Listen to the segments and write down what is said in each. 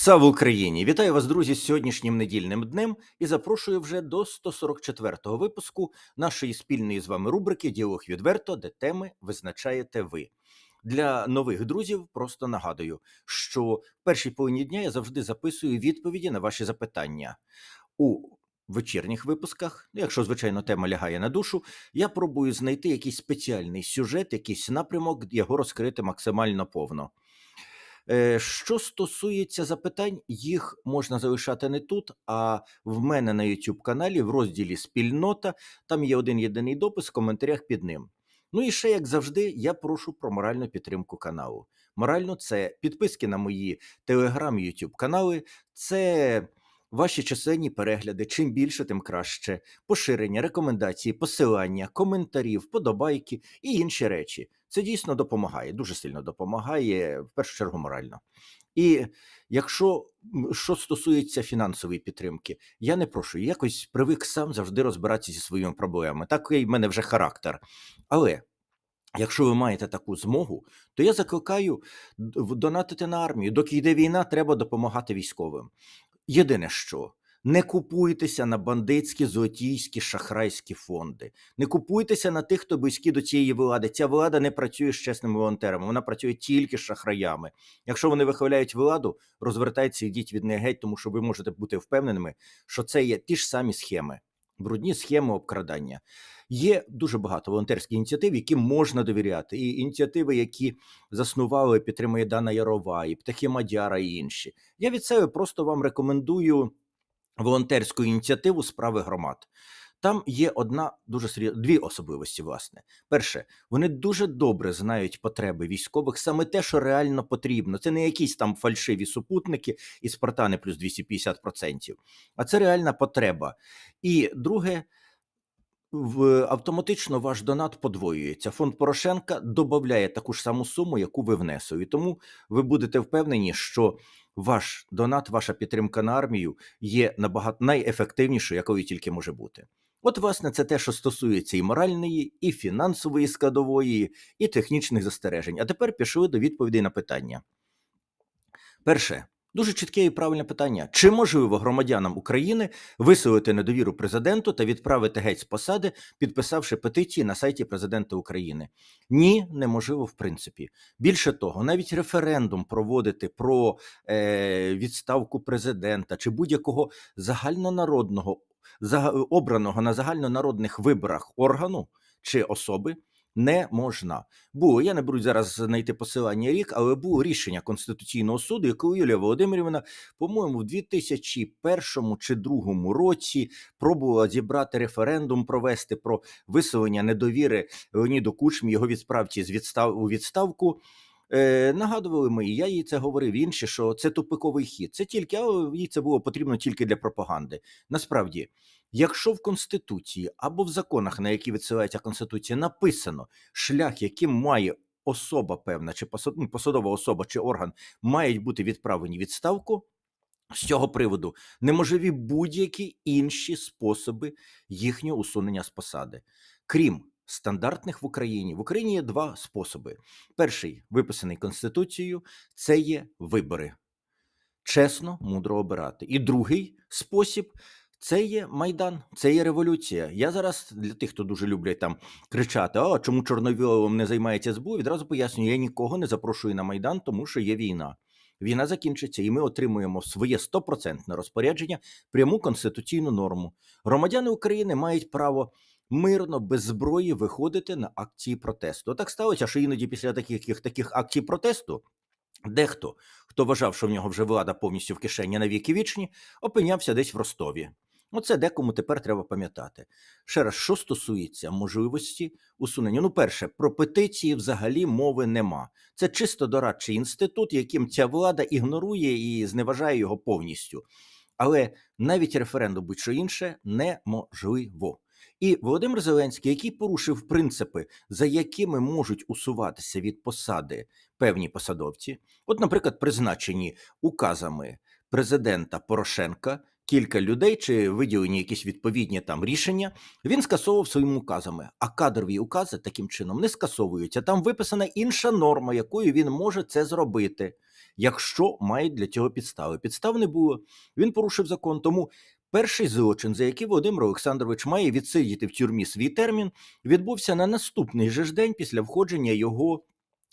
Слава Україні! Вітаю вас, друзі, з сьогоднішнім недільним днем і запрошую вже до 144-го випуску нашої спільної з вами рубрики Діалог відверто, де теми визначаєте ви. Для нових друзів просто нагадую, що в першій половині дня я завжди записую відповіді на ваші запитання. У вечірніх випусках, якщо, звичайно, тема лягає на душу, я пробую знайти якийсь спеціальний сюжет, якийсь напрямок, його розкрити максимально повно. Е, Що стосується запитань, їх можна залишати не тут, а в мене на YouTube каналі в розділі Спільнота. Там є один єдиний допис в коментарях під ним. Ну і ще, як завжди, я прошу про моральну підтримку каналу. Морально це підписки на мої телеграм-ютуб канали, це ваші численні перегляди. Чим більше, тим краще. Поширення, рекомендації, посилання, коментарі, вподобайки і інші речі. Це дійсно допомагає, дуже сильно допомагає, в першу чергу морально. І якщо що стосується фінансової підтримки, я не прошу, якось привик сам завжди розбиратися зі своїми проблемами. Такий в мене вже характер. Але якщо ви маєте таку змогу, то я закликаю донатити на армію. Доки йде війна, треба допомагати військовим. Єдине що. Не купуйтеся на бандитські, злотійські, шахрайські фонди. Не купуйтеся на тих, хто близькі до цієї влади. Ця влада не працює з чесними волонтерами, вона працює тільки з шахраями. Якщо вони вихваляють владу, розвертайтеся і йдіть від неї геть, тому що ви можете бути впевненими, що це є ті ж самі схеми, брудні схеми обкрадання. Є дуже багато волонтерських ініціатив, яким можна довіряти, і ініціативи, які заснували, підтримує Дана Ярова, і Птахи Мадяра, і інші. Я від себе просто вам рекомендую волонтерську ініціативу справи громад. Там є одна дуже серйозна дві особливості. Власне, перше, вони дуже добре знають потреби військових, саме те, що реально потрібно. Це не якісь там фальшиві супутники і спартани плюс 250%, а це реальна потреба. І друге, в автоматично ваш донат подвоюється. Фонд Порошенка додає таку ж саму суму, яку ви внесли. І тому ви будете впевнені, що ваш донат, ваша підтримка на армію є набагато найефективнішою, якою тільки може бути. От, власне, це те, що стосується і моральної, і фінансової складової, і технічних застережень. А тепер пішли до відповідей на питання. Перше, дуже чітке і правильне питання: чи можливо громадянам України висловити недовіру президенту та відправити геть з посади, підписавши петиції на сайті президента України? Ні, неможливо в принципі. Більше того, навіть референдум проводити про е, відставку президента чи будь-якого загальнонародного зага- обраного на загальнонародних виборах органу чи особи. Не можна було. Я не буду зараз знайти посилання рік, але було рішення Конституційного суду, яке Юлія Володимирівна, по-моєму, в 2001 чи 2002 році пробувала зібрати референдум, провести про висловлення недовіри Леоніду Кучмі, його відсправці з відстав у відставку. Е, нагадували ми, і я їй це говорив інші, що це тупиковий хід. Це тільки, але їй це було потрібно тільки для пропаганди. Насправді, якщо в Конституції або в законах, на які відсилається Конституція, написано шлях, яким має особа певна, чи ну, посадова особа, чи орган мають бути відправлені відставку. З цього приводу неможливі будь-які інші способи їхнього усунення з посади, крім стандартних в Україні. В Україні є два способи. Перший, виписаний Конституцією, це є вибори. Чесно, мудро обирати. І другий спосіб це є Майдан, це є революція. Я зараз для тих, хто дуже люблять там кричати: А чому Чорновіловим не займається СБУ? Відразу пояснюю, я нікого не запрошую на Майдан, тому що є війна. Війна закінчиться, і ми отримуємо своє стопроцентне розпорядження пряму конституційну норму. Громадяни України мають право мирно, без зброї виходити на акції протесту. Так сталося, що іноді після таких, таких акцій протесту дехто, хто вважав, що в нього вже влада повністю в кишені на віки вічні, опинявся десь в Ростові. Оце декому тепер треба пам'ятати. Ще раз, що стосується можливості усунення. Ну, перше, про петиції взагалі мови нема. Це чисто дорадчий інститут, яким ця влада ігнорує і зневажає його повністю. Але навіть референдум будь-що інше неможливо. І Володимир Зеленський, який порушив принципи, за якими можуть усуватися від посади певні посадовці, от, наприклад, призначені указами президента Порошенка кілька людей чи виділені якісь відповідні там рішення, він скасовував своїми указами. А кадрові укази таким чином не скасовуються. Там виписана інша норма, якою він може це зробити. якщо мають для цього підстави. Підстав не було. Він порушив закон. Тому перший злочин, за який Володимир Олександрович має відсидіти в тюрмі свій термін, відбувся на наступний же ж день після входження його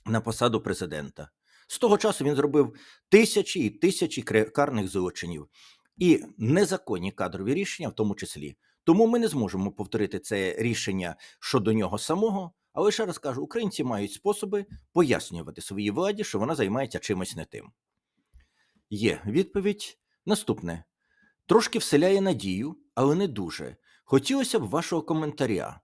на посаду президента. З того часу він зробив тисячі і тисячі карних злочинів і незаконні кадрові рішення, в тому числі. Тому ми не зможемо повторити це рішення щодо нього самого. Але ще раз кажу, українці мають способи пояснювати своїй владі, що вона займається чимось не тим. Є відповідь наступне. Трошки вселяє надію, але не дуже. Хотілося б вашого коментаря.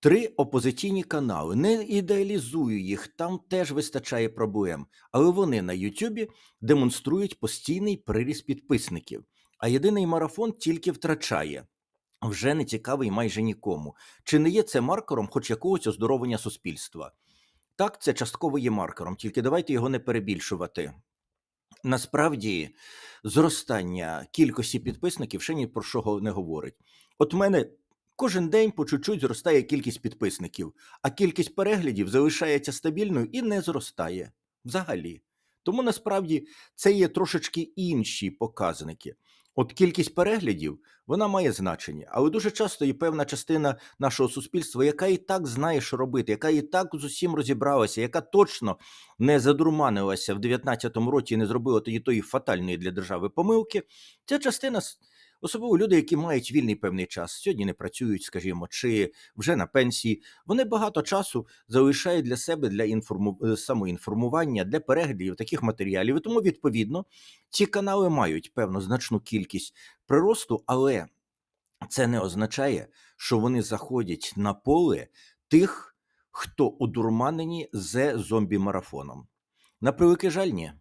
Три опозиційні канали. Не ідеалізую їх, там теж вистачає проблем. Але вони на Ютубі демонструють постійний приріст підписників. А єдиний марафон тільки втрачає. Вже не цікавий майже нікому. Чи не є це маркером хоч якогось оздоровлення суспільства? Так, це частково є маркером, тільки давайте його не перебільшувати. Насправді, зростання кількості підписників ще ні про що не говорить. От мене кожен день по чуть-чуть зростає кількість підписників, а кількість переглядів залишається стабільною і не зростає взагалі. Тому насправді це є трошечки інші показники. От кількість переглядів вона має значення, але дуже часто є певна частина нашого суспільства, яка і так знає, що робити, яка і так з усім розібралася, яка точно не задурманилася в 19-му році і не зробила тоді тої фатальної для держави помилки. Ця частина, особливо люди, які мають вільний певний час, сьогодні не працюють, скажімо, чи вже на пенсії, вони багато часу залишають для себе для інформу... е, самоінформування, для переглядів таких матеріалів. І тому, відповідно, ці канали мають певну значну кількість приросту, але це не означає, що вони заходять на поле тих, хто одурманені з зомбі-марафоном. На превеликий жаль, ні.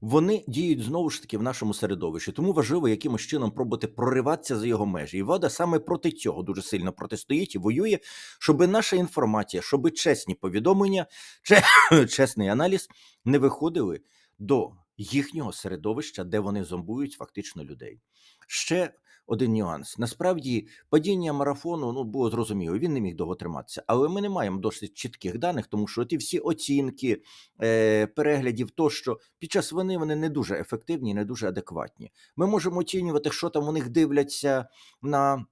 Вони діють знову ж таки в нашому середовищі, тому важливо якимось чином пробувати прориватися за його межі. І влада саме проти цього дуже сильно протистоїть і воює, щоб наша інформація, щоб чесні повідомлення, чесний аналіз не виходили до їхнього середовища, де вони зомбують фактично людей. Ще один нюанс. Насправді, падіння марафону ну було зрозуміло, він не міг довго триматися. Але ми не маємо досить чітких даних, тому що ті всі оцінки е, переглядів, тощо під час вони вони не дуже ефективні, не дуже адекватні. Ми можемо оцінювати, що там у них дивляться на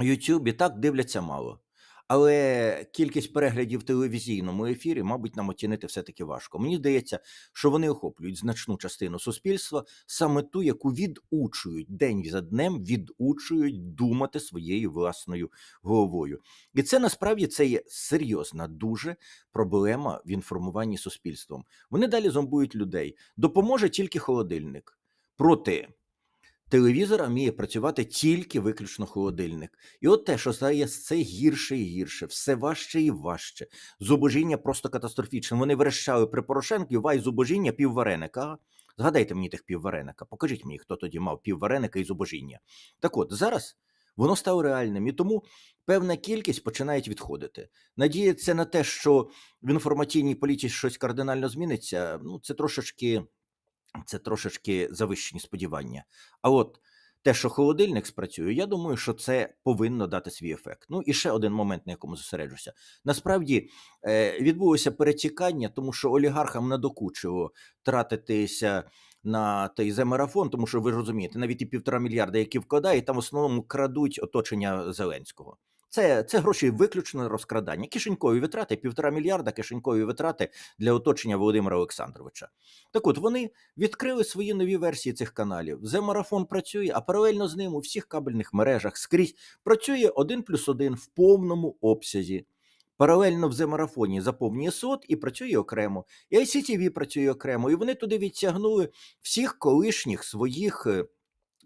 Ютубі, так дивляться мало. Але кількість переглядів в телевізійному ефірі, мабуть, нам оцінити все-таки важко. Мені здається, що вони охоплюють значну частину суспільства, саме ту, яку відучують день за днем, відучують думати своєю власною головою. І це насправді це є серйозна дуже проблема в інформуванні суспільством. Вони далі зомбують людей. Допоможе тільки холодильник. Проти телевізора вміє працювати тільки виключно холодильник. І от те, що стає все гірше і гірше, все важче і важче. Зубожіння просто катастрофічне. Вони верещали при Порошенку, вай зубожіння піввареника. Згадайте мені тих піввареника. Покажіть мені, хто тоді мав піввареника і зубожіння. Так от, зараз воно стало реальним, і тому певна кількість починають відходити. Надіятися на те, що в інформаційній політиці щось кардинально зміниться, ну це трошечки, це трошечки завищені сподівання. А от те, що холодильник спрацює, я думаю, що це повинно дати свій ефект. Ну і ще один момент, на якому зосереджуся. Насправді е, відбулося перетікання, тому що олігархам надокучило тратитися на той марафон, тому що ви розумієте, навіть і півтора мільярда, які вкладає, там в основному крадуть оточення Зеленського. Це, це гроші виключно на розкрадання. Кишенькові витрати, півтора мільярда кишенькові витрати для оточення Володимира Олександровича. Так от вони відкрили свої нові версії цих каналів. Зе-марафон працює, а паралельно з ним у всіх кабельних мережах скрізь працює один плюс один в повному обсязі. Паралельно в Зе-марафоні заповнює сот і працює окремо. І ICTV працює окремо. І вони туди відтягнули всіх колишніх своїх е,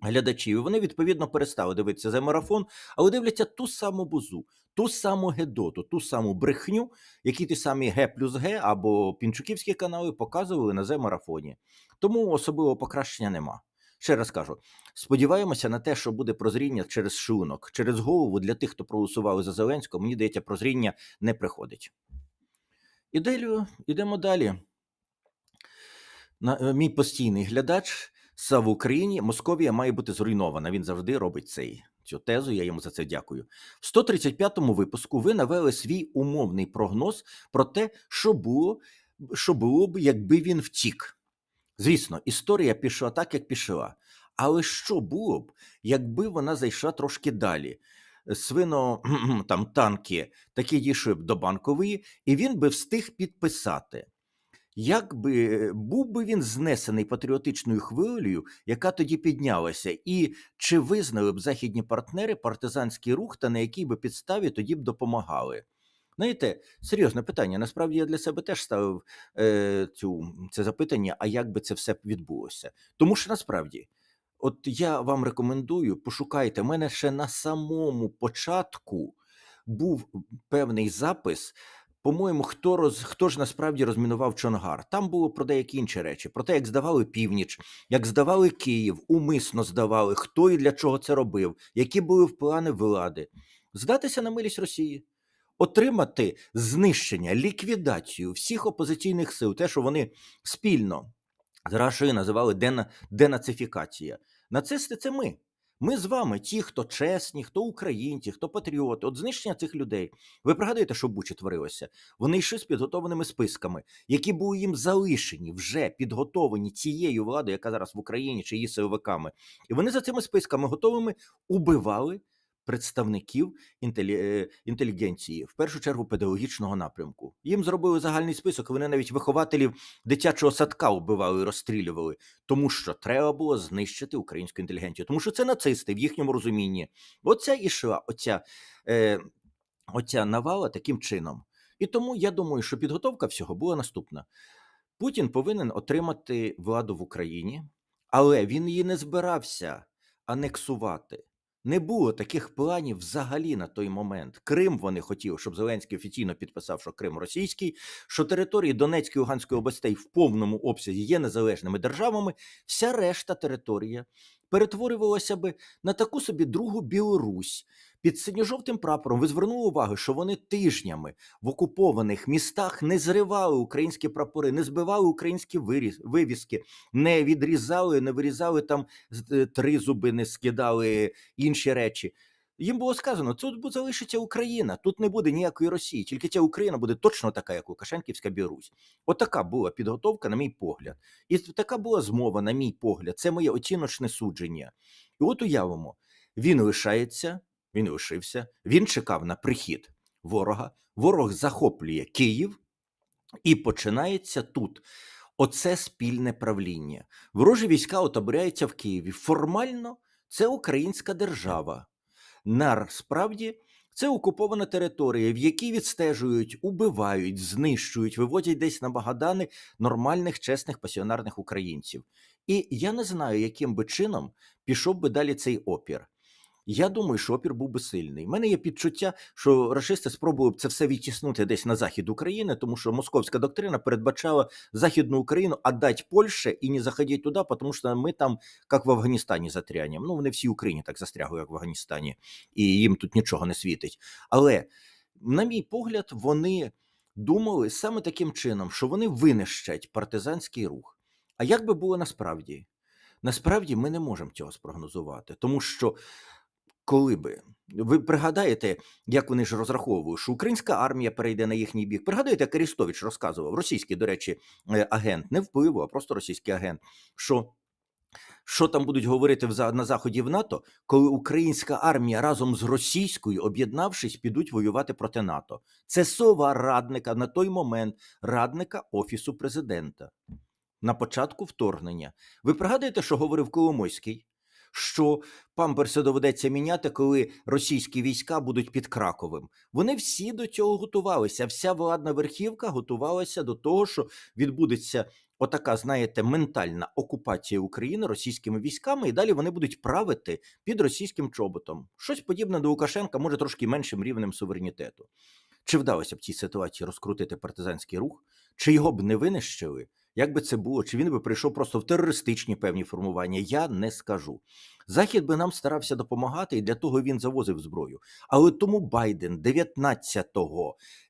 глядачів. І вони відповідно перестали дивитися за марафон, але дивляться ту саму бузу, ту саму гедоту, ту саму брехню, які ті самі Г плюс Г або пінчуківські канали показували на Зе-марафоні. Тому особливого покращення нема. Ще раз кажу, сподіваємося на те, що буде прозріння через шлунок, через голову для тих, хто проголосували за Зеленського. Мені здається, прозріння не приходить. Іделю, ідемо далі. На, е, мій постійний глядач в Україні Московія має бути зруйнована. Він завжди робить цей, цю тезу. Я йому за це дякую. В 135-му випуску ви навели свій умовний прогноз про те, що було, що було б, якби він втік. Звісно, історія пішла так, як пішла. Але що було б, якби вона зайшла трошки далі? Свино там танки такі дійшли б до банкової, і він би встиг підписати. Як би був би він знесений патріотичною хвилею, яка тоді піднялася, і чи визнали б західні партнери партизанський рух та на якій би підставі тоді б допомагали? Знаєте, серйозне питання. Насправді я для себе теж ставив е, цю, це запитання, а як би це все відбулося? Тому що насправді, от я вам рекомендую, пошукайте, У мене ще на самому початку був певний запис. По-моєму, хто роз хто ж насправді розмінував Чонгар? Там було про деякі інші речі: про те, як здавали північ, як здавали Київ, умисно здавали, хто і для чого це робив, які були плани влади. Здатися на милість Росії, отримати знищення, ліквідацію всіх опозиційних сил, те, що вони спільно з Рашею називали дена, денацифікація. Нацисти це ми. Ми з вами, ті, хто чесні, хто українці, хто патріоти, от знищення цих людей. Ви пригадуєте, що в Бучі творилося? Вони йшли з підготовленими списками, які були їм залишені, вже підготовлені цією владою, яка зараз в Україні чи її силовиками. І вони за цими списками готовими убивали представників інтелі... е, інтелігенції, в першу чергу педагогічного напрямку. Їм зробили загальний список. Вони навіть вихователів дитячого садка вбивали і розстрілювали, тому що треба було знищити українську інтелігенцію, тому що це нацисти в їхньому розумінні. Оця і йшла, оця, е, оця навала таким чином. І тому я думаю, що підготовка всього була наступна: Путін повинен отримати владу в Україні, але він її не збирався анексувати. Не було таких планів взагалі на той момент. Крим вони хотіли, щоб Зеленський офіційно підписав, що Крим російський, що території Донецької і Луганської областей в повному обсязі є незалежними державами. Вся решта територія перетворювалася би на таку собі другу Білорусь. Під синьо-жовтим прапором ви звернули увагу, що вони тижнями в окупованих містах не зривали українські прапори, не збивали українські вивіски, не відрізали, не вирізали там три зуби, не скидали інші речі. Їм було сказано, тут залишиться Україна, тут не буде ніякої Росії, тільки ця Україна буде точно така, як Лукашенківська Білорусь. Отака була підготовка, на мій погляд. І така була змова, на мій погляд. Це моє оціночне судження. І от уявимо, він лишається, він лишився, він чекав на прихід ворога. Ворог захоплює Київ, і починається тут. Оце спільне правління. Ворожі війська отобряються в Києві. Формально це українська держава. Насправді це окупована територія, в якій відстежують, убивають, знищують, виводять десь на Багадани нормальних, чесних пасіонарних українців. І я не знаю, яким би чином пішов би далі цей опір. Я думаю, що опір був би сильний. У мене є підчуття, що рашисти спробували б це все відтіснути десь на захід України, тому що московська доктрина передбачала Західну Україну отдать Польше і не заходити туди, тому що ми там, як в Афганістані, застрянем. Ну, вони всі Україні так застрягли, як в Афганістані, і їм тут нічого не світить. Але, на мій погляд, вони думали саме таким чином, що вони винищать партизанський рух. А як би було насправді? Насправді ми не можемо цього спрогнозувати, тому що коли би ви пригадаєте, як вони ж розраховували, що українська армія перейде на їхній бік. Пригадаєте, як Арістович розказував, російський, до речі, е, агент, не впливу, а просто російський агент. що що там будуть говорити на заході в НАТО, коли українська армія разом з російською, об'єднавшись, підуть воювати проти НАТО? Це сова радника на той момент радника офісу президента на початку вторгнення. Ви пригадуєте, що говорив Коломойський? Що памперси доведеться міняти, коли російські війська будуть під Краковим. Вони всі до цього готувалися. Вся владна верхівка готувалася до того, що відбудеться отака, знаєте, ментальна окупація України російськими військами, і далі вони будуть правити під російським чоботом. Щось подібне до Лукашенка, може трошки меншим рівнем суверенітету. Чи вдалося б цій ситуації розкрутити партизанський рух? Чи його б не винищили? Як би це було? Чи він би прийшов просто в терористичні певні формування? Я не скажу. Захід би нам старався допомагати, і для того він завозив зброю. Але тому Байден 19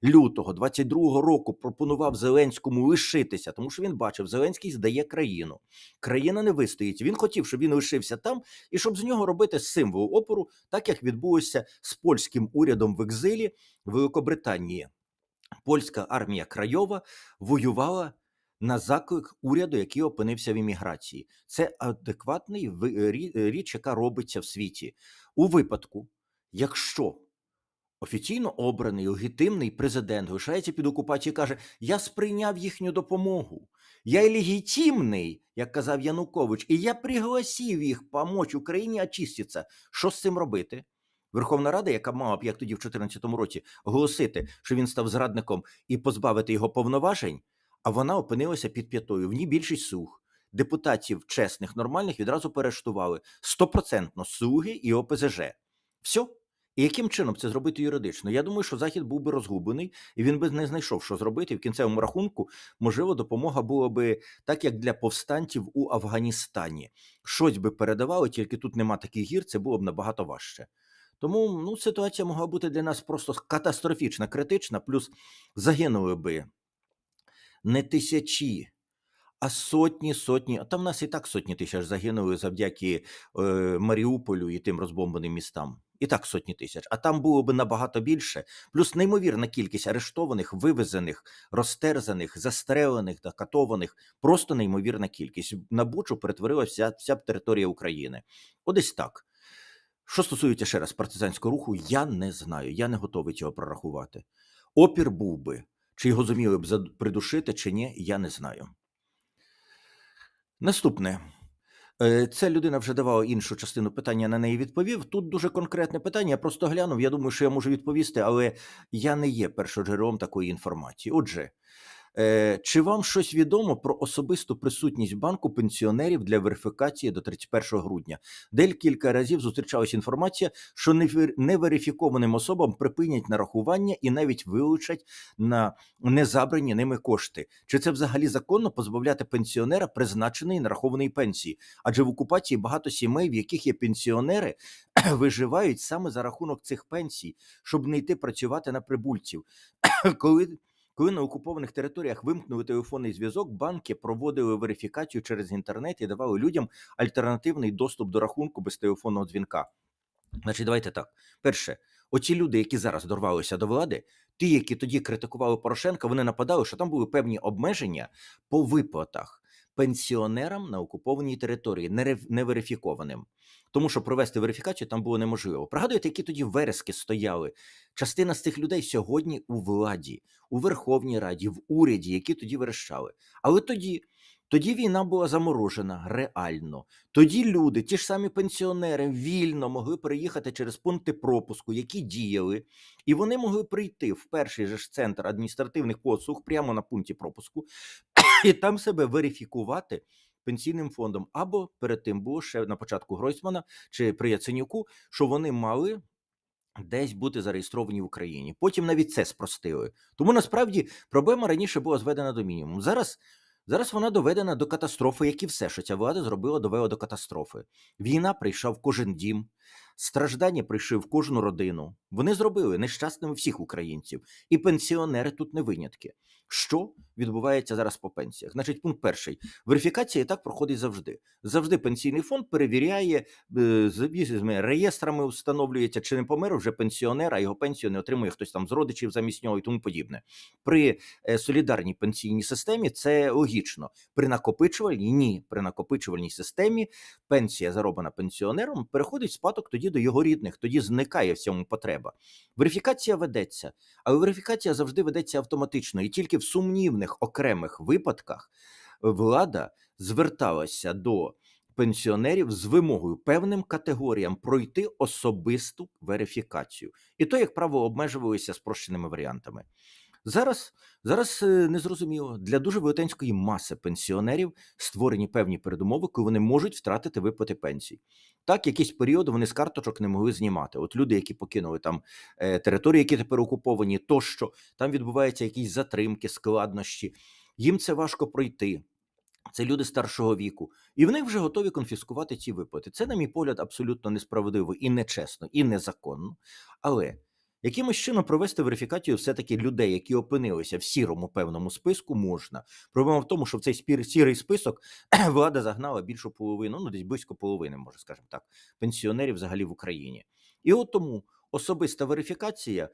лютого 22 року пропонував Зеленському лишитися, тому що він бачив, Зеленський здає країну. Країна не вистоїть. Він хотів, щоб він лишився там і щоб з нього робити символ опору, так як відбулося з польським урядом в екзилі Великобританії. Польська армія Крайова воювала на заклик уряду, який опинився в імміграції. Це адекватний річ, яка робиться в світі. У випадку, якщо офіційно обраний легітимний президент лишається під окупацією каже: Я сприйняв їхню допомогу. Я і легітимний, як казав Янукович, і я пригласив їх допомогти Україні очиститися. Що з цим робити? Верховна Рада, яка мала б, як тоді в 2014 році, оголосити, що він став зрадником і позбавити його повноважень, а вона опинилася під п'ятою. В ній більшість слуг. Депутатів чесних, нормальних відразу перештували стопроцентно слуги і ОПЗЖ. Все. І яким чином це зробити юридично? Я думаю, що Захід був би розгублений, і він би не знайшов, що зробити. І в кінцевому рахунку, можливо, допомога була би так, як для повстанців у Афганістані. Щось би передавали, тільки тут нема таких гір, це було б набагато важче. Тому ну, ситуація могла бути для нас просто катастрофічна, критична, плюс загинули би не тисячі, а сотні, сотні. А там в нас і так сотні тисяч загинули завдяки е, Маріуполю і тим розбомбаним містам. І так сотні тисяч. А там було би набагато більше. Плюс неймовірна кількість арештованих, вивезених, розтерзаних, застрелених катованих. Просто неймовірна кількість. На Бучу перетворилася вся, вся територія України. Одесь так. Що стосується ще раз партизанського руху, я не знаю. Я не готовий цього прорахувати. Опір був би. Чи його зуміли б придушити, чи ні, я не знаю. Наступне. Е, Ця людина вже давала іншу частину питання, на неї відповів. Тут дуже конкретне питання. Я просто глянув. Я думаю, що я можу відповісти, але я не є першоджерелом такої інформації. Отже, чи вам щось відомо про особисту присутність банку пенсіонерів для верифікації до 31 грудня? Декілька разів зустрічалася інформація, що неверифікованим особам припинять нарахування і навіть вилучать на незабрані ними кошти. Чи це взагалі законно позбавляти пенсіонера призначеної нарахованої пенсії? Адже в окупації багато сімей, в яких є пенсіонери, виживають саме за рахунок цих пенсій, щоб не йти працювати на прибульців. Коли коли на окупованих територіях вимкнули телефонний зв'язок, банки проводили верифікацію через інтернет і давали людям альтернативний доступ до рахунку без телефонного дзвінка. Значить, давайте так. Перше, оці люди, які зараз дорвалися до влади, ті, які тоді критикували Порошенка, вони нападали, що там були певні обмеження по виплатах пенсіонерам на окупованій території, нерев- неверифікованим. Тому що провести верифікацію там було неможливо. Пригадуєте, які тоді верески стояли? Частина з цих людей сьогодні у владі, у Верховній Раді, в уряді, які тоді верещали. Але тоді, тоді війна була заморожена реально. Тоді люди, ті ж самі пенсіонери, вільно могли переїхати через пункти пропуску, які діяли, і вони могли прийти в перший же ж центр адміністративних послуг прямо на пункті пропуску і там себе верифікувати пенсійним фондом. Або перед тим було ще на початку Гройсмана чи при Яценюку, що вони мали. Десь бути зареєстровані в Україні. Потім навіть це спростили. Тому насправді проблема раніше була зведена до мінімуму. Зараз, зараз вона доведена до катастрофи, як і все, що ця влада зробила, довела до катастрофи. Війна прийшла в кожен дім, страждання прийшли в кожну родину. Вони зробили нещасними всіх українців, і пенсіонери тут не винятки. Що відбувається зараз по пенсіях? Значить, пункт перший: верифікація і так проходить завжди. Завжди пенсійний фонд перевіряє е, з реєстрами, встановлюється, чи не помер вже пенсіонер, а його пенсію не отримує хтось там з родичів замість нього і тому подібне. При е, солідарній пенсійній системі це логічно. При накопичувальній ні. При накопичувальній системі пенсія, зароблена пенсіонером, переходить в спадок тоді до його рідних, тоді зникає в цьому потреба. Верифікація ведеться, але верифікація завжди ведеться автоматично, і тільки в сумнівних окремих випадках влада зверталася до пенсіонерів з вимогою певним категоріям пройти особисту верифікацію. І то, як правило, обмежувалися спрощеними варіантами. Зараз, зараз е, незрозуміло для дуже велетенської маси пенсіонерів створені певні передумови, коли вони можуть втратити виплати пенсій. Так, якийсь період вони з карточок не могли знімати. От люди, які покинули там е, території, які тепер окуповані, тощо там відбуваються якісь затримки, складнощі. Їм це важко пройти. Це люди старшого віку, і вони вже готові конфіскувати ці виплати. Це, на мій погляд, абсолютно несправедливо і нечесно, і незаконно. Але якимось чином провести верифікацію все-таки людей, які опинилися в сірому певному списку, можна. Проблема в тому, що в цей спір- сірий список влада загнала більшу половину, ну десь близько половини, може скажімо так, пенсіонерів взагалі в Україні. І от тому особиста верифікація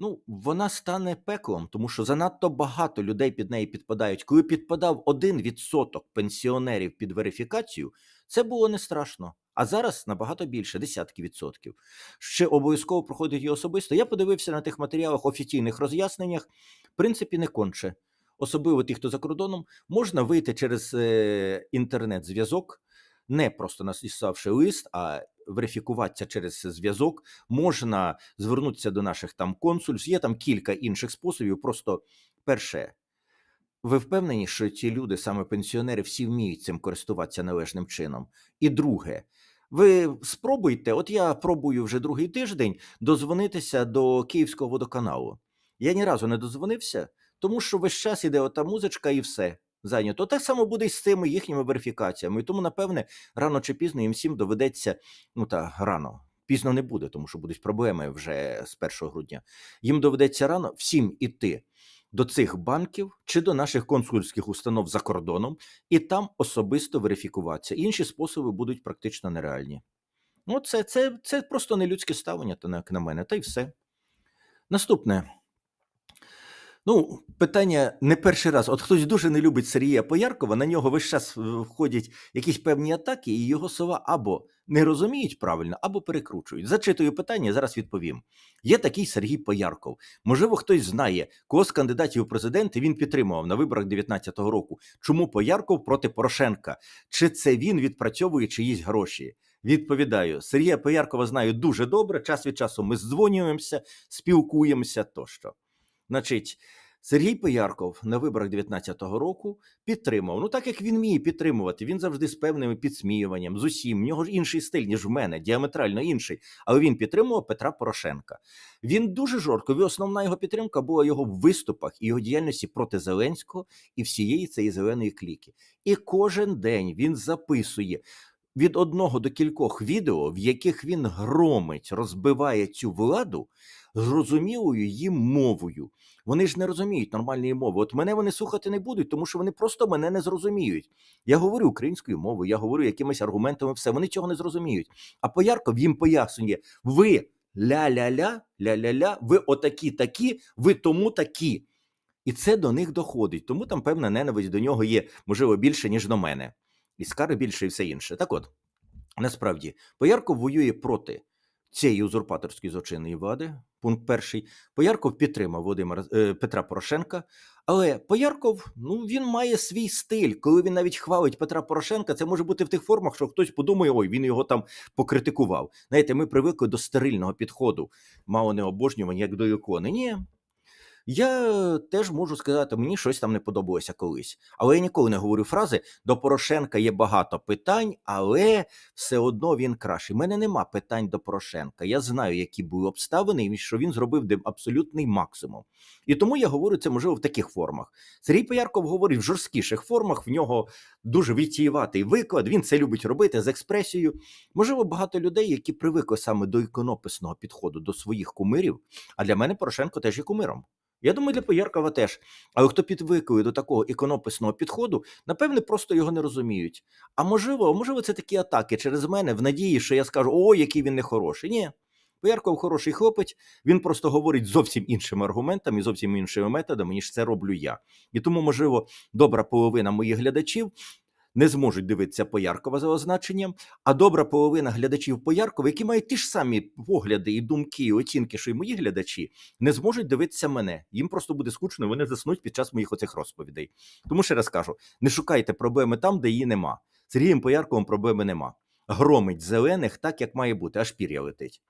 Ну, вона стане пеклом, тому що занадто багато людей під неї підпадають. Коли підпадав 1% пенсіонерів під верифікацію, це було не страшно. А зараз набагато більше, десятки відсотків. Ще обов'язково проходить і особисто. Я подивився на тих матеріалах, офіційних роз'ясненнях. В принципі, не конче. Особливо ті, хто за кордоном, можна вийти через е, інтернет-зв'язок, не просто написавши лист, а верифікуватися через зв'язок. Можна звернутися до наших там консульств. Є там кілька інших способів. Просто перше, ви впевнені, що ці люди, саме пенсіонери, всі вміють цим користуватися належним чином. І друге, ви спробуйте, от я пробую вже другий тиждень дозвонитися до Київського водоканалу. Я ні разу не дозвонився, тому що весь час іде ота музичка і все зайнято. Так само буде і з цими їхніми верифікаціями. Тому, напевне, рано чи пізно їм всім доведеться, ну та рано. Пізно не буде, тому що будуть проблеми вже з 1 грудня. Їм доведеться рано всім іти до цих банків чи до наших консульських установ за кордоном і там особисто верифікуватися. Інші способи будуть практично нереальні. Ну, це, це, це просто нелюдське ставлення, та як на мене, та й все. Наступне. Ну, питання не перший раз. От хтось дуже не любить Сергія Пояркова, на нього весь час входять якісь певні атаки, і його слова або не розуміють правильно, або перекручують. Зачитую питання, зараз відповім. Є такий Сергій Поярков. Можливо, хтось знає, кого з кандидатів у президенти він підтримував на виборах 19-го року. Чому Поярков проти Порошенка? Чи це він відпрацьовує чиїсь гроші? Відповідаю, Сергія Пояркова знаю дуже добре. Час від часу ми здзвонюємося, спілкуємося тощо. Значить, Сергій Поярков на виборах 19-го року підтримав. Ну так як він вміє підтримувати, він завжди з певним підсміюванням, з усім. В нього ж інший стиль, ніж в мене, діаметрально інший. Але він підтримував Петра Порошенка. Він дуже жорстко. і Основна його підтримка була його в виступах і його діяльності проти Зеленського і всієї цієї зеленої кліки. І кожен день він записує. Від одного до кількох відео, в яких він громить, розбиває цю владу зрозумілою їм мовою. Вони ж не розуміють нормальної мови. От мене вони слухати не будуть, тому що вони просто мене не зрозуміють. Я говорю українською мовою, я говорю якимись аргументами, все вони цього не зрозуміють. А Поярков їм пояснює: ви ля-ля-ля, ля-ля-ля, ви отакі такі, ви тому такі. І це до них доходить. Тому там певна ненависть до нього є, можливо, більше, ніж до мене. І більше і все інше. Так от, насправді, Поярков воює проти цієї узурпаторської злочинної влади. Пункт перший. Поярков підтримав Володимира е, Петра Порошенка. Але Поярков ну він має свій стиль. Коли він навіть хвалить Петра Порошенка, це може бути в тих формах, що хтось подумає, ой, він його там покритикував. Знаєте, ми привикли до стерильного підходу, мало не обожнювання, як до ікони. Ні. Я теж можу сказати, мені щось там не подобалося колись. Але я ніколи не говорю фрази до Порошенка є багато питань, але все одно він кращий. У мене нема питань до Порошенка. Я знаю, які були обставини, і що він зробив абсолютний максимум. І тому я говорю це можливо в таких формах. Сергій Поярков говорить в жорсткіших формах. В нього дуже витієватий виклад. Він це любить робити з експресією. Можливо, багато людей, які привикли саме до іконописного підходу до своїх кумирів. А для мене Порошенко теж є кумиром. Я думаю, для Пояркова теж. Але хто підвикує до такого іконописного підходу, напевне, просто його не розуміють. А можливо, можливо, це такі атаки через мене в надії, що я скажу, о, який він нехороший. Ні. Поярков хороший хлопець, він просто говорить зовсім іншими аргументами, зовсім іншими методами, ніж це роблю я. І тому, можливо, добра половина моїх глядачів не зможуть дивитися Пояркова за означенням, а добра половина глядачів Пояркова, які мають ті ж самі погляди і думки, і оцінки, що й мої глядачі, не зможуть дивитися мене. Їм просто буде скучно, вони заснуть під час моїх оцих розповідей. Тому ще раз кажу: не шукайте проблеми там, де її нема. Сергієм Поярковим проблеми нема. Громить зелених так, як має бути, аж пір'я летить.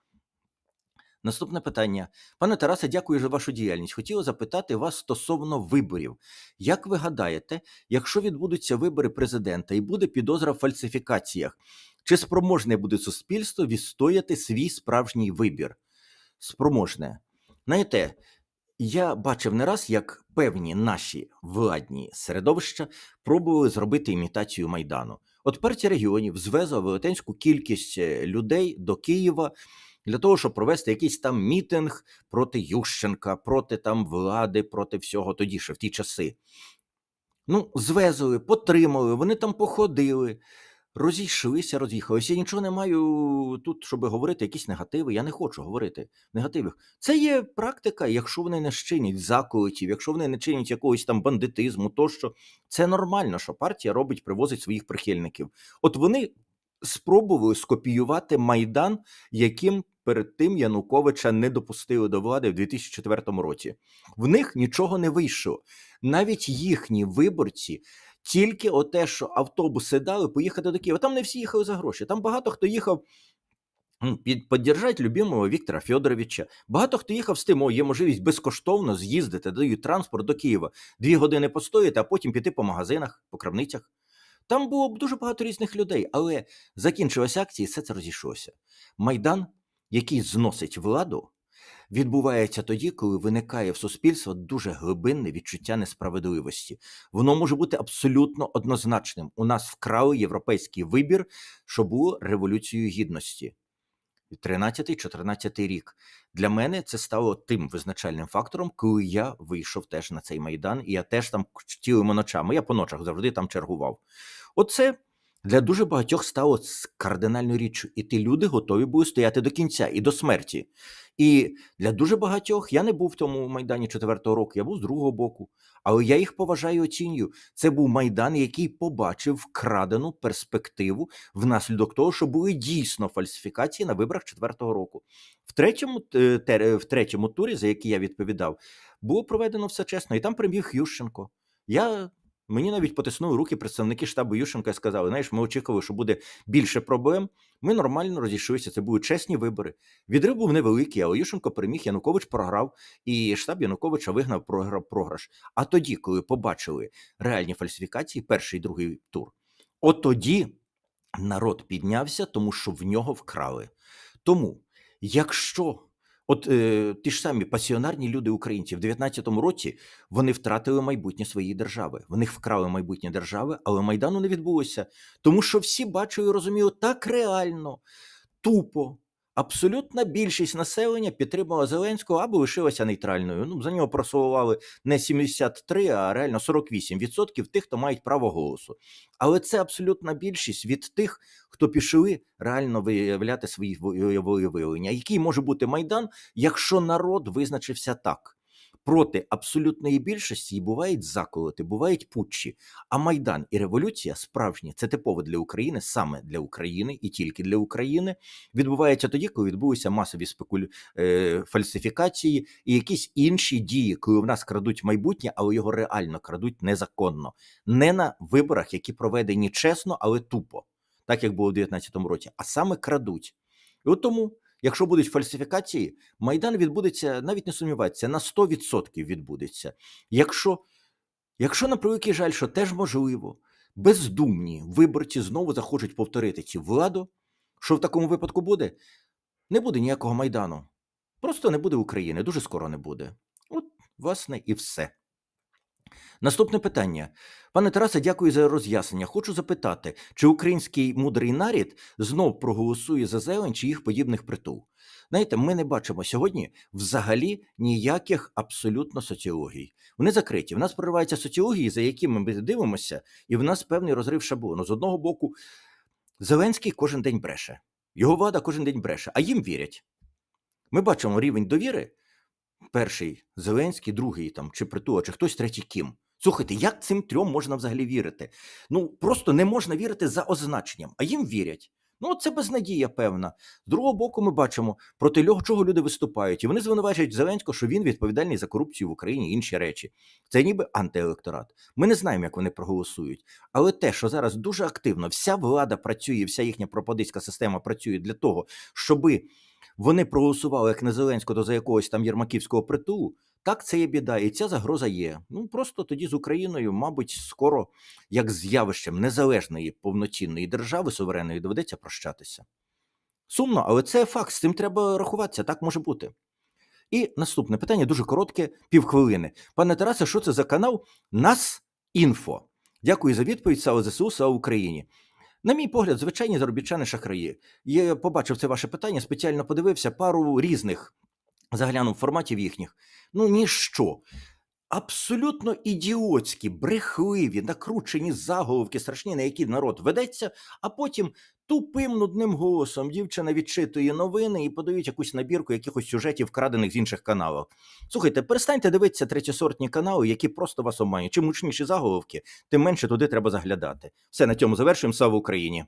Наступне питання. Пане Тарасе, дякую за вашу діяльність. Хотіла запитати вас стосовно виборів. Як ви гадаєте, якщо відбудуться вибори президента і буде підозра в фальсифікаціях, чи спроможне буде суспільство відстояти свій справжній вибір? Спроможне. Знаєте, я бачив не раз, як певні наші владні середовища пробували зробити імітацію Майдану. От партія регіонів звезла велетенську кількість е, людей до Києва для того, щоб провести якийсь там мітинг проти Ющенка, проти там влади, проти всього тоді, ще в ті часи. Ну, звезли, потримали, вони там походили, розійшлися, роз'їхалися. Я нічого не маю тут, щоб говорити якісь негативи. Я не хочу говорити негативів. Це є практика, якщо вони не чинять заколотів, якщо вони не чинять якогось там бандитизму, тощо це нормально, що партія робить, привозить своїх прихильників. От вони спробували скопіювати майдан, яким перед тим Януковича не допустили до влади в 2004 році. В них нічого не вийшло. Навіть їхні виборці. Тільки оте, що автобуси дали поїхати до Києва. Там не всі їхали за гроші. Там багато хто їхав під піддержати любимого Віктора Федоровича. Багато хто їхав з тим, о, є можливість безкоштовно з'їздити, дають транспорт до Києва. Дві години постояти, а потім піти по магазинах, по крамницях. Там було б дуже багато різних людей, але закінчилася акція, і все це розійшлося. Майдан, який зносить владу, відбувається тоді, коли виникає в суспільства дуже глибинне відчуття несправедливості. Воно може бути абсолютно однозначним. У нас вкрали європейський вибір, що було революцією гідності. 13-14 рік. Для мене це стало тим визначальним фактором, коли я вийшов теж на цей майдан, і я теж там цілими ночами. Я по ночах завжди там чергував. Оце для дуже багатьох стало кардинальною річчю. І ті люди готові були стояти до кінця і до смерті. І для дуже багатьох я не був в тому майдані четвертого року, я був з другого боку. Але я їх поважаю оцінюю. Це був майдан, який побачив вкрадену перспективу внаслідок того, що були дійсно фальсифікації на виборах четвертого року. В третьому, е, в третьому турі, за який я відповідав, було проведено все чесно, і там переміг Ющенко. Я Мені навіть потиснули руки представники штабу Ющенка і сказали: знаєш, ми очікували, що буде більше проблем. Ми нормально розійшлися. Це були чесні вибори. Відрив був невеликий, але Ющенко переміг, Янукович програв, і штаб Януковича вигнав програ- програш. А тоді, коли побачили реальні фальсифікації, перший і другий тур, от тоді народ піднявся, тому що в нього вкрали. Тому, якщо от е, ті ж самі пасіонарні люди українці в 19-му році вони втратили майбутнє своєї держави. В них вкрали майбутнє держави, але майдану не відбулося, тому що всі бачили і розуміли так реально, тупо. Абсолютна більшість населення підтримала Зеленського або лишилася нейтральною. Ну за нього просували не 73, а реально 48% тих, хто мають право голосу. Але це абсолютна більшість від тих, хто пішли реально виявляти свої во- волевиявлення. Який може бути майдан, якщо народ визначився так? Проти абсолютної більшості і бувають заколоти, бувають путчі. А майдан і революція справжні це типово для України, саме для України і тільки для України. Відбувається тоді, коли відбулися масові спекулю... е, фальсифікації і якісь інші дії, коли в нас крадуть майбутнє, але його реально крадуть незаконно, не на виборах, які проведені чесно, але тупо, так як було в 2019 році, а саме крадуть. І от тому, якщо будуть фальсифікації, майдан відбудеться, навіть не сумнівайтеся, на 100% відбудеться. Якщо, якщо на превеликий жаль, що теж можливо, бездумні виборці знову захочуть повторити цю владу, що в такому випадку буде? Не буде ніякого майдану. Просто не буде України, дуже скоро не буде. От, власне, і все. Наступне питання. Пане Тарасе, дякую за роз'яснення. Хочу запитати, чи український мудрий нарід знов проголосує за зелень чи їх подібних притул? Знаєте, ми не бачимо сьогодні взагалі ніяких абсолютно соціологій. Вони закриті. В нас прориваються соціології, за якими ми дивимося, і в нас певний розрив шаблону. З одного боку, Зеленський кожен день бреше, його влада кожен день бреше, а їм вірять. Ми бачимо рівень довіри. Перший Зеленський, другий там чи Притула, чи хтось третій Кім. Слухайте, як цим трьом можна взагалі вірити? Ну просто не можна вірити за означенням, а їм вірять. Ну, це безнадія певна. З другого боку, ми бачимо, проти чого люди виступають, і вони звинувачують Зеленського, що він відповідальний за корупцію в Україні і інші речі. Це ніби антиелекторат. Ми не знаємо, як вони проголосують. Але те, що зараз дуже активно вся влада працює, вся їхня пропагандистська система працює для того, щоби вони проголосували як на Зеленського, то за якогось там Єрмаківського притулу. Так, це є біда, і ця загроза є. Ну просто тоді з Україною, мабуть, скоро, як з явищем незалежної повноцінної держави суверенної, доведеться прощатися. Сумно, але це факт, з цим треба рахуватися, так може бути. І наступне питання дуже коротке, півхвилини. Пане Тарасе, що це за канал? Нас інфо. Дякую за відповідь. Слава ЗСУ, слава Україні. На мій погляд, звичайні заробітчани шахраї. Я побачив це ваше питання, спеціально подивився пару різних, заглянув форматів їхніх. Ну, ніщо. абсолютно ідіотські, брехливі, накручені заголовки страшні, на які народ ведеться, а потім тупим нудним голосом дівчина відчитує новини і подають якусь набірку якихось сюжетів, вкрадених з інших каналів. Слухайте, перестаньте дивитися третєсортні канали, які просто вас обманюють. Чим мучніші заголовки, тим менше туди треба заглядати. Все на цьому завершуємо. Слава Україні!